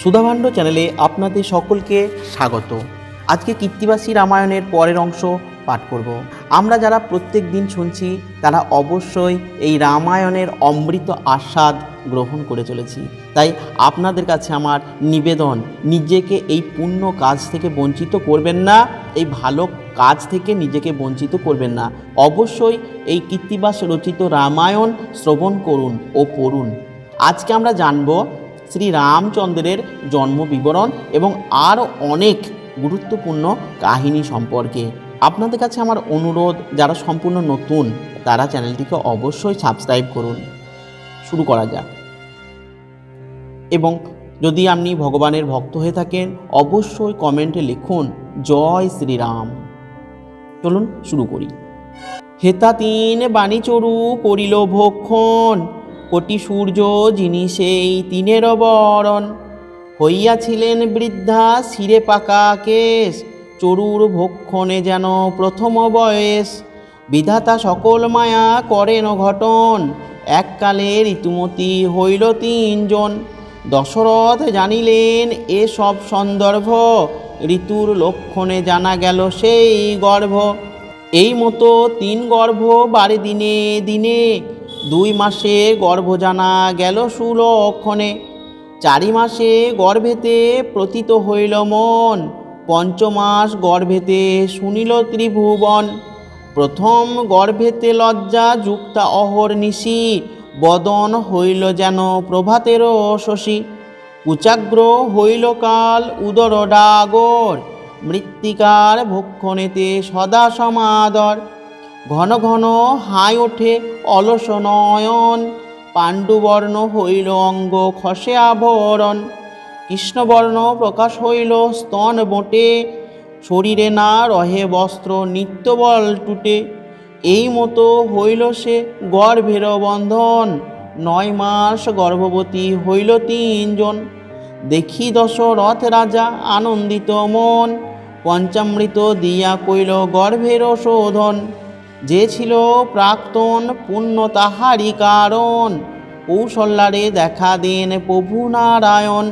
সুধাভাণ্ড চ্যানেলে আপনাদের সকলকে স্বাগত। আজকে কীর্তিবাসী রামায়ণের পরের অংশ পাঠ করব। আমরা যারা প্রত্যেক দিন শুনছি, তারা অবশ্যই এই রামায়ণের অমৃত আস্বাদ গ্রহণ করে চলেছি। তাই আপনাদের কাছে আমার নিবেদন, নিজেকে এই পুণ্য কাজ থেকে বঞ্চিত করবেন না, এই ভালো কাজ থেকে নিজেকে বঞ্চিত করবেন না। অবশ্যই এই কীর্তিবাস রচিত রামায়ণ শ্রবণ করুন ও পড়ুন। আজকে আমরা জানব শ্রী রামচন্দ্রের জন্ম বিবরণ এবং আরও অনেক গুরুত্বপূর্ণ কাহিনী সম্পর্কে। আপনাদের কাছে আমার অনুরোধ, যারা সম্পূর্ণ নতুন, তারা চ্যানেলটিকে অবশ্যই সাবস্ক্রাইব করুন। শুরু করা যাক। এবং যদি আপনি ভগবানের ভক্ত হয়ে থাকেন, অবশ্যই কমেন্টে লিখুন, জয় শ্রীরাম। চলুন শুরু করি। হেতা তিন বাণী চরু করিল ভক্ষণ। কোটি সূর্য যিনি সেই তিনের বরণ। হইয়াছিলেন বৃদ্ধা শিরে পাকা কেশ, চরুর ভক্ষণে যেন প্রথম বয়স। বিধাতা সকল মায়া করেন ঘটন, এককালে ঋতুমতি হইল তিনজন। দশরথ জানিলেন এ সব সন্দর্ভ ঋতুর লক্ষণে জানা গেল সেই গর্ভ। এই মতো তিন গর্ভ বারে দিনে দিনে দুই মাসে গর্ভ জানা গেল সুলক্ষণে চারি মাসে গর্ভেতে প্রতীত হইল মন। পঞ্চমাস গর্ভেতে শুনিল ত্রিভুবন। প্রথম গর্ভেতে লজ্জা যুক্তা অহর নিশি। বদন হইল যেন প্রভাতেরও শশী। উচাগ্র হইল কাল উদর ডাগর মৃত্তিকার ভক্ষণেতে সদা সমাদর। ঘন ঘন হাই ওঠে অলস নয়ন পাণ্ডুবর্ণ হইল অঙ্গ খসে আভরণ কৃষ্ণবর্ণ প্রকাশ হইল স্তন বোটে। শরীরে না রহে বস্ত্র নিত্যবল টুটে। এই মতো হইল সে গর্ভের বন্ধন। নয় মাস গর্ভবতী হইল তিনজন। দেখি দশরথ রাজা আনন্দিত মন। পঞ্চামৃত দিয়া কইল গর্ভের শোধন। যে ছিল প্রাক্তন পুণ্য তাহারই কারণ। কৌশল্যারে দেখা দেন প্রভু নারায়ণ।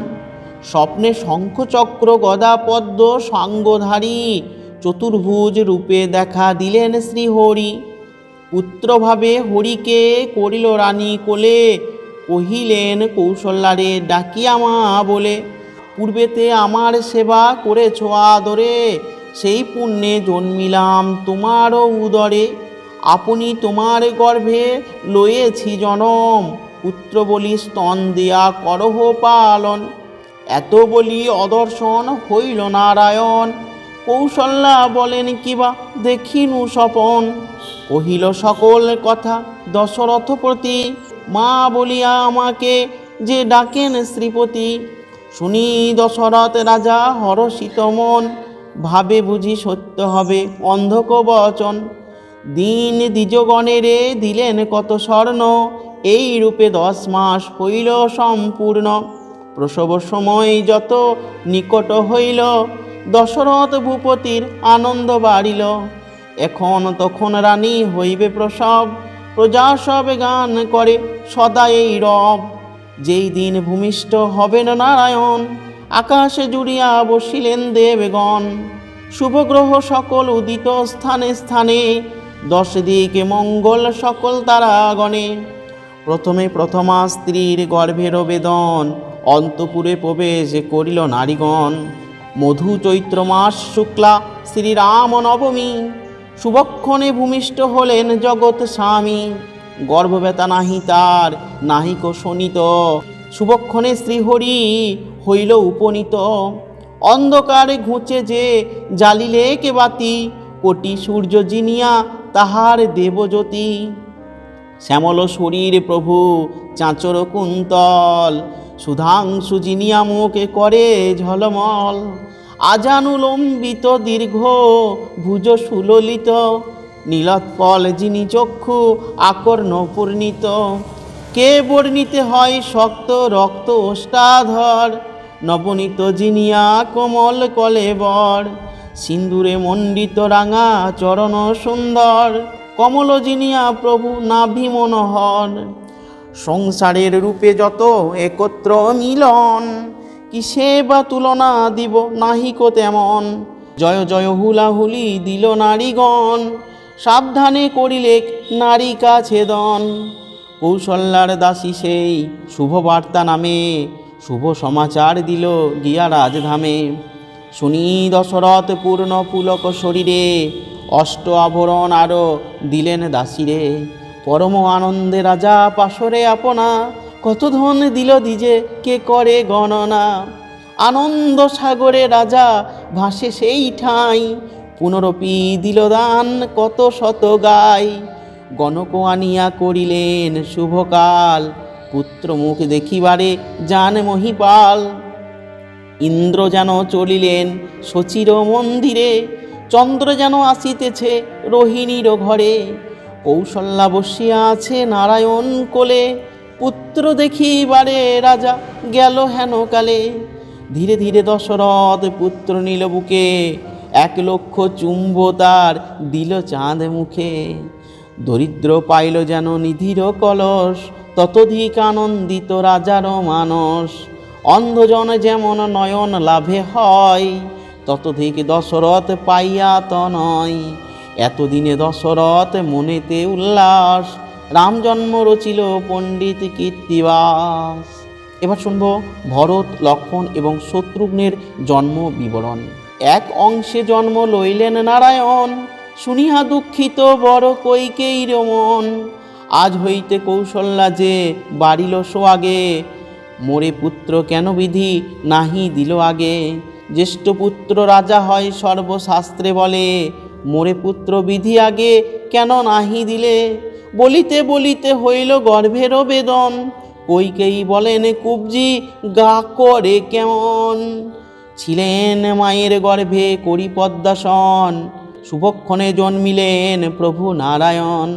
স্বপ্নে শঙ্খচক্র গদা পদ্ম সাঙ্গধারী চতুর্ভুজ রূপে দেখা দিলেন শ্রীহরি। পুত্রভাবে হরিকে করিল রানী কোলে, কহিলেন, কৌশল্যারে, ডাকিয়া মা বলে, পূর্বেতে আমার সেবা করেছ আদরে সেই পুণ্যে জন্মিলাম তোমারও উদরে। আপনি তোমার গর্ভে লয়েছি জনম। পুত্র বলি স্তন দেয়া করহ পালন। এত বলি অদর্শন হইল নারায়ণ। কৌশল্যা বলেন কিবা দেখিনু স্বপন। কহিল সকল কথা দশরথ প্রতি। মা বলিয়া আমাকে যে ডাকেন শ্রীপতি। শুনি দশরথ রাজা হরষিত মন। ভাবে বুঝি সত্য হবে অন্ধক বচন। দিন দ্বিজগণেরে দিলেন কত স্বর্ণ, এই রূপে দশ মাস হইল সম্পূর্ণ। প্রসব সময় যত নিকট হইল, দশরথ ভূপতির আনন্দ বাড়িল। এখন তখন রানী হইবে প্রসব, প্রজা সবে গান করে সদা এই রব। যেই দিন ভূমিষ্ঠ হবেন নারায়ণ আকাশে জুড়িয়া বসিলেন দেবগণ। শুভগ্রহ সকল উদিত স্থানে স্থানে, দশ দিকে মঙ্গল সকল তারাগণে। প্রথমে প্রথমা স্ত্রীর গর্ভের বেদন, অন্তপুরে প্রবেশ করিল নারীগণ। মধু চৈত্র মাস শুক্লা, শ্রীরাম নবমী। শুভক্ষণে ভূমিষ্ঠ হলেন জগৎ স্বামী। গর্ভব্যতা নাহি তার নাহিক শোনিত শুভক্ষণে শ্রীহরি হইল উপনীত। অন্ধকারে ঘুঁচে যে জ্বালিলে কে বাতি, কোটি সূর্য জিনিয়া তাহার দেবজ্যোতি। শ্যামল শরীর প্রভু চাঁচর কুন্তল, সুধাংশু জিনিয়া মুখে করে ঝলমল। আজানুলম্বিত দীর্ঘ ভুজ সুললিত, নীলৎপল যিনি চক্ষু আকর্ণ পূর্ণিত। কে বর্ণিতে হয় শক্ত রক্ত ওষ্ঠাধর নবনীত জিনিয়া কোমল কলেবর সিন্দুরে মণ্ডিত রাঙা চরণ সুন্দর। কমল জিনিয়া প্রভু নাভি মনোহর সংসারের রূপে যত একত্র মিলন, কিসে বা তুলনা দিব নাহিকো তেমন? জয় জয় হুলাহুলি দিল নারীগণ, সাবধানে করিলে নারিকা ছেদন কৌশল্যার দাসী সেই শুভ বার্তা নামে শুভ সমাচার দিল গিয়া রাজধামে। শুনি দশরথ পূর্ণ পুলক শরীরে, অষ্ট আভরণ আরও দিলেন দাসীরে। পরম আনন্দে রাজা পাশরে আপনা, কত ধন দিল দিজে কে করে গণনা? আনন্দ সাগরে রাজা ভাসে সেই ঠাঁই, পুনরপি দিল দান কত শত গাই। গণক আনিয়া করিলেন। শুভকাল। পুত্র মুখ দেখিবারে যান মহিপাল। ইন্দ্র যেন চলিলেন শচীর মন্দিরে। চন্দ্র যেন আসিতেছে রোহিণীর ঘরে। কৌশল্যা বসিয়া আছে নারায়ণ কোলে। পুত্র দেখিবারে রাজা গেল হেন কালে। ধীরে ধীরে দশরথ পুত্র নিল বুকে। এক লক্ষ চুম্ব তার দিল চাঁদ মুখে। দরিদ্র পাইল যেন নিধির কলস ততধিক আনন্দিত রাজার মানস। অন্ধজন যেমন নয়ন লাভে হয়, ততধিক দশরথ পাইয়া নয়। এতদিনে দশরথ মনেতে উল্লাস, রাম জন্ম রচিল পণ্ডিত কীর্তিবাস। এবার শুনব ভরত, লক্ষণ এবং শত্রুঘ্নের জন্ম বিবরণ। এক অংশে জন্ম লইলেন নারায়ণ শুনিয়া দুঃখিত, বড় কৈকেয়ীর রমন আজ হইতে কৌশল্যা যে বাড়িল আগে, মোরে পুত্র কেন বিধি নাহি দিল আগে? জ্যেষ্ঠ পুত্র রাজা হয় সর্বশাস্ত্রে বলে, মোরে পুত্র বিধি আগে কেন নাহি দিলে? বলিতে বলিতে হইল গর্ভেরও বেদন। কৈকেয়ী বলেন, কুবজি, গা করে কেমন? ছিলেন মায়ের গর্ভে করি পদ্মাসন শুভক্ষণে জন্মিলেন প্রভু নারায়ণ।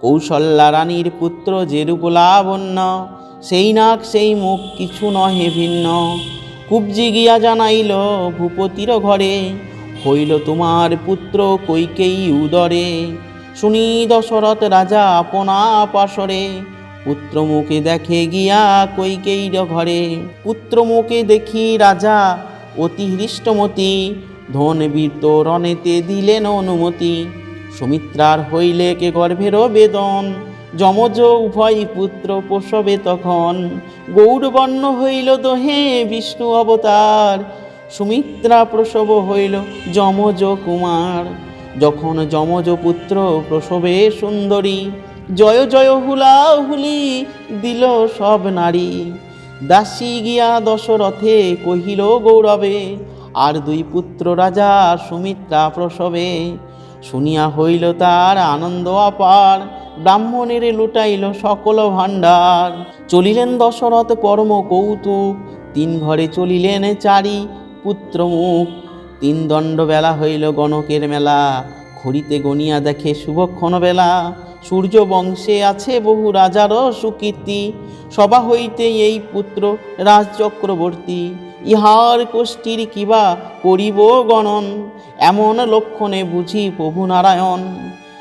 কৌশল্যা রানীর পুত্র যেরূপ লাবণ্য, সেই নাক সেই মুখ কিছু নহে ভিন্ন। কুবজি গিয়া জানাইল, ভূপতির ঘরে হইল তোমার পুত্র কৈকেয়ী উদরে। শুনি দশরথ রাজা আপনা পাশরে। পুত্র মুখে দেখে গিয়া কৈকেয়ীর ঘরে। পুত্র মুখে দেখি রাজা অতি হৃষ্টমতি। ধন বিতরণেতে দিলেন অনুমতি। সুমিত্রার হইলে কে গর্ভেরও বেদন। যমজ উভয় পুত্র প্রসবে তখন। গৌরবর্ণ হইল দোহে বিষ্ণু অবতার। সুমিত্রা প্রসব হইল যমজ কুমার। যখন যমজ পুত্র প্রসবে সুন্দরী, জয় জয় হুলা হুলি দিল সব নারী। দাসী গিয়া দশরথে কহিল, গৌরবে আর দুই পুত্র রাজা সুমিত্রা প্রসবে। শুনিয়া হইল তার আনন্দ অপার, ব্রাহ্মণের লুটাইল সকল ভাণ্ডার। চলিলেন দশরথ পরম কৌতুক, তিন ঘরে চলিলেন চারি পুত্র মুখ তিন দণ্ড বেলা হইল গণকের মেলা খড়িতে গনিয়া দেখে শুভক্ষণ বেলা। সূর্য বংশে আছে বহু রাজারও সুকীর্তি, সভা হইতে এই পুত্র রাজচক্রবর্তী। ইহার কোষ্ঠীর কিবা করিব গণন? এমন লক্ষণে বুঝি প্রভু নারায়ণ।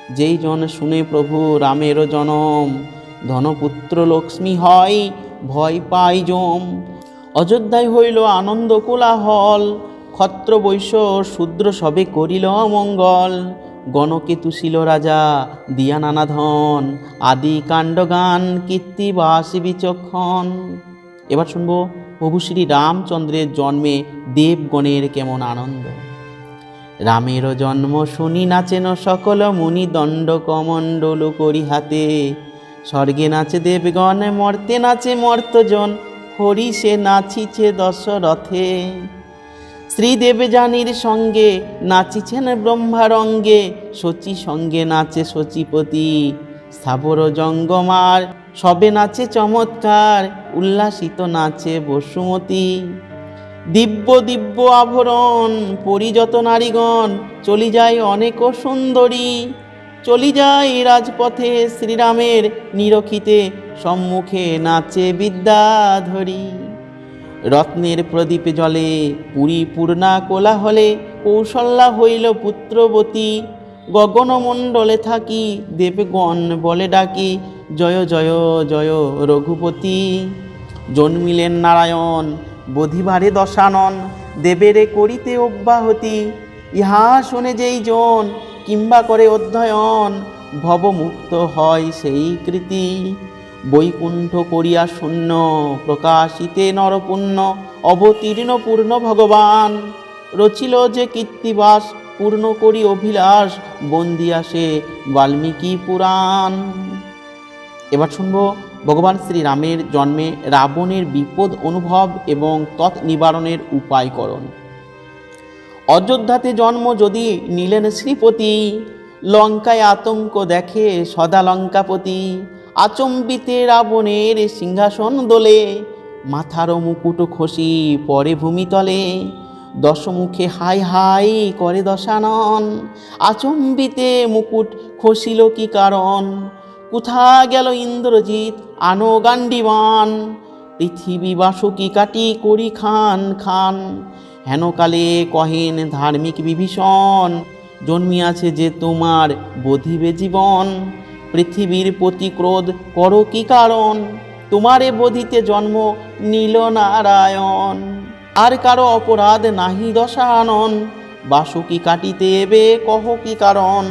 যেই জন শুনে প্রভু রামের জনম, ধনপুত্র লক্ষ্মী হয়, ভয় পাই জম অযোধ্যায় হইল আনন্দ কোলাহল, ক্ষত্র বৈশ্য শূদ্র সবে করিল মঙ্গল। গণকে তুষিল রাজা, দিয়া নানা ধন, আদি কাণ্ড কাণ্ডগান, কীর্তিবাস বিচক্ষণ। এবার শুনব। প্রভু শ্রী রামচন্দ্রের জন্মে দেবগণের কেমন আনন্দ। রামের জন্ম শুনি নাচেন সকল মুনি দণ্ড কমণ্ডল করি হাতে স্বর্গে নাচে দেবগণ, মর্তে নাচে মর্তজন, হরি সে নাচিছে দশরথে। শ্রীদেব জানির সঙ্গে নাচিছেন ব্রহ্মারঙ্গে, শচী সঙ্গে নাচে শচীপতি। স্থাবর জঙ্গমার, সবে নাচে চমৎকার। উল্লাসিত নাচে বসুমতী। দিব্য দিব্য আভরণ, পরিযত নারীগণ, চলি যায় অনেক সুন্দরী। চলি যায় রাজপথে শ্রীরামের নিরক্ষিতে সম্মুখে নাচে বিদ্যাধরী। রত্নের প্রদীপে জলে পুরী পূর্ণা কোলাহলে, কৌশল্যা হইল পুত্রবতী। গগনমণ্ডলে থাকি, দেবগণ বলে ডাকি, জয় জয় জয় রঘুপতি। জন্মিলেন নারায়ণ, বধিবারে দশানন, দেবেরে করিতে অব্যাহতি। ইহা শুনে যেই জন কিংবা করে অধ্যয়ন, ভবমুক্ত হয় সেই কৃতি। বৈকুণ্ঠ করিয়া শূন্য, প্রকাশিতে নরপুণ্য, অবতীর্ণ পূর্ণ ভগবান। রচিল যে কীর্তিবাস, পূর্ণ করি অভিলাষ বন্দিয়াসে বাল্মীকি পুরাণ। এবার শুনব ভগবান শ্রীরামের জন্মে রাবণের বিপদ অনুভব এবং তৎ নিবারণের উপায়করণ। অযোধ্যাতে জন্ম যদি নিলেন শ্রীপতি, লঙ্কায় আতঙ্ক দেখে সদা লঙ্কাপতি। আচম্বিতে রাবণের সিংহাসন দোলে মাথার মুকুট খসি পরে ভূমিতলে। দশমুখে হাই হাই করে দশানন, আচম্বিতে মুকুট খসিল কি কারণ? কোথা গেল ইন্দ্রজিৎ? আনো গান্ডিবান। পৃথিবী বাসুকি কাটি করি খান খান। হেনকালে কহেন ধার্মিক বিভীষণ। জন্মিয়াছে যে তোমার বধিবে জীবন। পৃথিবীর প্রতি ক্রোধ করো কি কারণ? তোমারে বধিতে জন্ম নীল নারায়ণ। আর কারও অপরাধ নাহি দশানন। বাসুকি কাটিতে এবে কহ কি কারণ?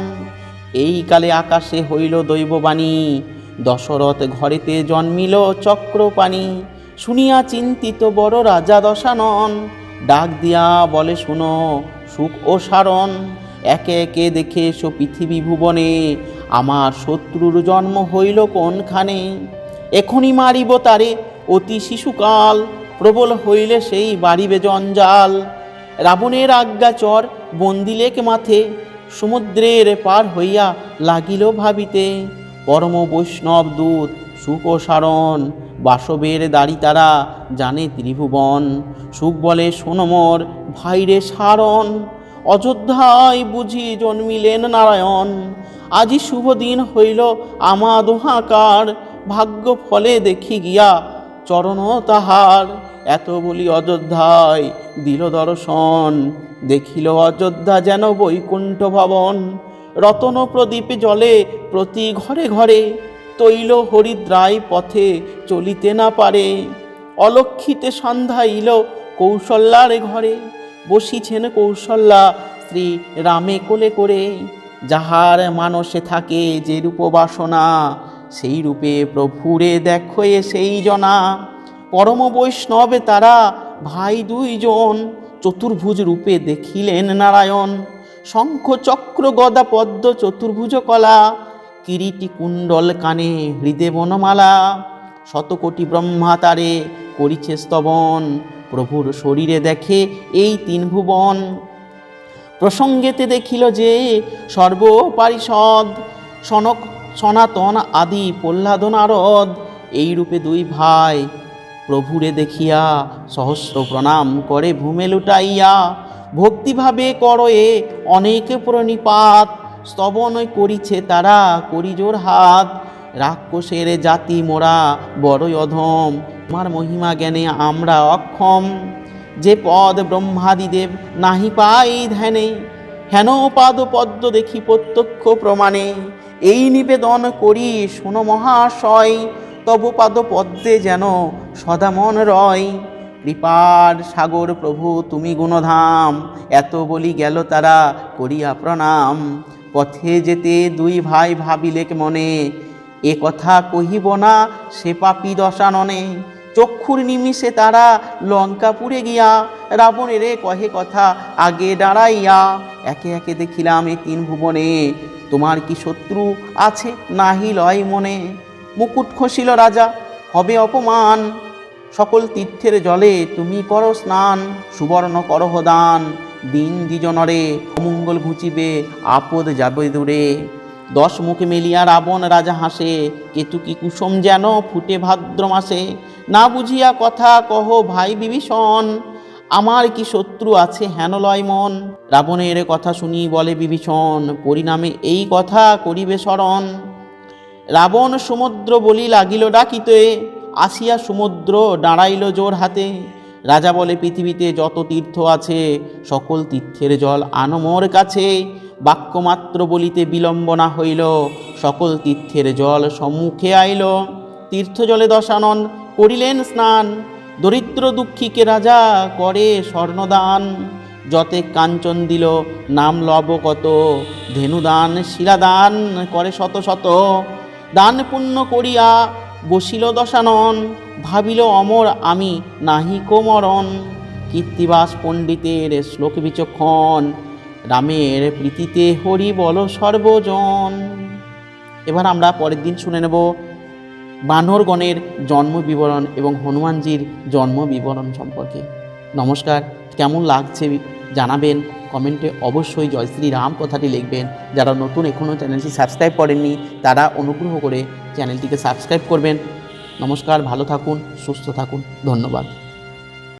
এই কালে আকাশে হইল দৈববাণী। দশরথ ঘরেতে জন্মিল চক্রপাণি। শুনিয়া চিন্তিত বড় রাজা দশানন, ডাক দিয়া বলে, শুনো, সুখ ও সারণ। একে একে দেখে এসো পৃথিবী ভুবনে। আমার শত্রুর জন্ম হইল কোনখানে? এখনই মারিব তারে অতি শিশুকাল। প্রবল হইলে সেই বাড়িবে জঞ্জাল। রাবণের আজ্ঞাচর বন্দিলেক মাথে সমুদ্রের পার হইয়া লাগিল ভাবিতে। পরম বৈষ্ণব দূত, সুখ সারণ, বাসবের দাড়ি তারা জানে ত্রিভুবন। সুখ বলে সোনমর ভাইরে সারণ। অযোধ্যায় বুঝি জন্মিলেন নারায়ণ। আজি শুভ দিন হইল আমা দোহাকার ভাগ্য ফলে দেখি গিয়া চরণ তাহার। এত বলি অযোধ্যায় দিল দর্শন, দেখিল অযোধ্যা যেন বৈকুণ্ঠ ভবন। রতন প্রদীপ জলে প্রতি ঘরে ঘরে তৈল হরিদ্রায় পথে চলিতে না পারে। অলক্ষিতে সন্ধ্যা ইল কৌশল্যার ঘরে, বসিছেন কৌশল্যা শ্রী রামে কোলে করে। যাহার মানসে থাকে যে রূপ বাসনা, সেই রূপে প্রভুরে দেখো সেই জনা। পরম বৈষ্ণবে তারা ভাই দুইজন চতুর্ভুজ রূপে দেখিলেন নারায়ণ। শঙ্খ চক্র গদা পদ্ম চতুর্ভুজ কলা, কিরিটি কুণ্ডল কানে হৃদে বনমালা। শতকোটি ব্রহ্মা তারে করিছে স্তবন, প্রভুর শরীরে দেখে এই তিন ভুবন। প্রসঙ্গেতে দেখিল যে সর্বপারিষদ, সনক, সনাতন আদি প্রহ্লাদ নারদ এই রূপে দুই ভাই প্রভুরে দেখিয়া সহস্র প্রণাম করে ভূমে লুটাইয়া, ভক্তিভাবে করয়ে অনেক প্রণিপাত স্তবন করিছে তারা করিজোর হাত। রাক্ষসের জাতি মোরা বড়ই অধম, তোমার মহিমা জ্ঞানে আমরা অক্ষম। যে পদ ব্রহ্মাদিদেব নাহি পাই ধ্যানে, হেন পাদ পদ্ম দেখি প্রত্যক্ষ প্রমাণে। এই নিবেদন করি শোনো মহাশয় তব পাদ পদ্মে যেন সদামন রয়। কৃপার সাগর প্রভু, তুমি গুণধাম। এত বলি গেল তারা করিয়া প্রণাম। পথে যেতে দুই ভাই ভাবিলেক মনে, এ কথা কহিব না সে পাপি দশাননে চক্ষুর নিমিষে তারা লঙ্কাপুরে গিয়া, রাবণেরে কহে কথা আগে দাঁড়াইয়া। একে একে দেখিলাম এ তিন ভুবনে, তোমার কি শত্রু আছে নাহি লয় মনে। মুকুট খসিল রাজা, হবে অপমান। সকল তীর্থের জলে তুমি করো স্নান, সুবর্ণ করহ দান। দিন দ্বিজনরে অমঙ্গল ঘুচিবে, আপদ যাবে দূরে। দশ মুখে মেলিয়া রাবণ রাজা হাসে কেতুকি কুসুম যেন ফুটে ভাদ্র মাসে? না বুঝিয়া কথা কহ ভাই বিভীষণ, আমার কি শত্রু আছে হেন লয় মন? রাবণের কথা শুনি বলে বিভীষণ, পরিণামে এই কথা করিবে স্মরণ রাবণ সমুদ্র বলি লাগিল ডাকিতে, আসিয়া সমুদ্র দাঁড়াইল জোর হাতে। রাজা বলে, পৃথিবীতে যত তীর্থ আছে, সকল তীর্থের জল আনো মোর কাছে। বাক্যমাত্র বলিতে বিলম্বনা হইল, সকল তীর্থের জল সম্মুখে আইল। তীর্থ জলে দশানন করিলেন স্নান। দরিদ্র দুঃখীকে রাজা করে স্বর্ণদান। যতে কাঞ্চন দিল, নাম লব কত, ধেনুদান, শিলাদান করে শত শত। দান পুণ্য করিয়া বসিল দশানন, ভাবিল অমর আমি নাহি কোমরণ কীর্তিবাস পণ্ডিতের শ্লোক বিচক্ষণ, রামের প্রীতিতে হরি বল সর্বজন। এবার আমরা পরের দিন শুনে নেব বানরগণের জন্ম বিবরণ এবং হনুমানজির জন্ম বিবরণ সম্পর্কে। নমস্কার, কেমন লাগছে জানাবেন? কমেন্টে অবশ্যই জয় শ্রী রাম কথাটি লিখবেন। যারা নতুন এখনও চ্যানেলটি সাবস্ক্রাইব করেননি, তারা অনুগ্রহ করে চ্যানেলটিকে সাবস্ক্রাইব করবেন। নমস্কার, ভালো থাকুন, সুস্থ থাকুন, ধন্যবাদ।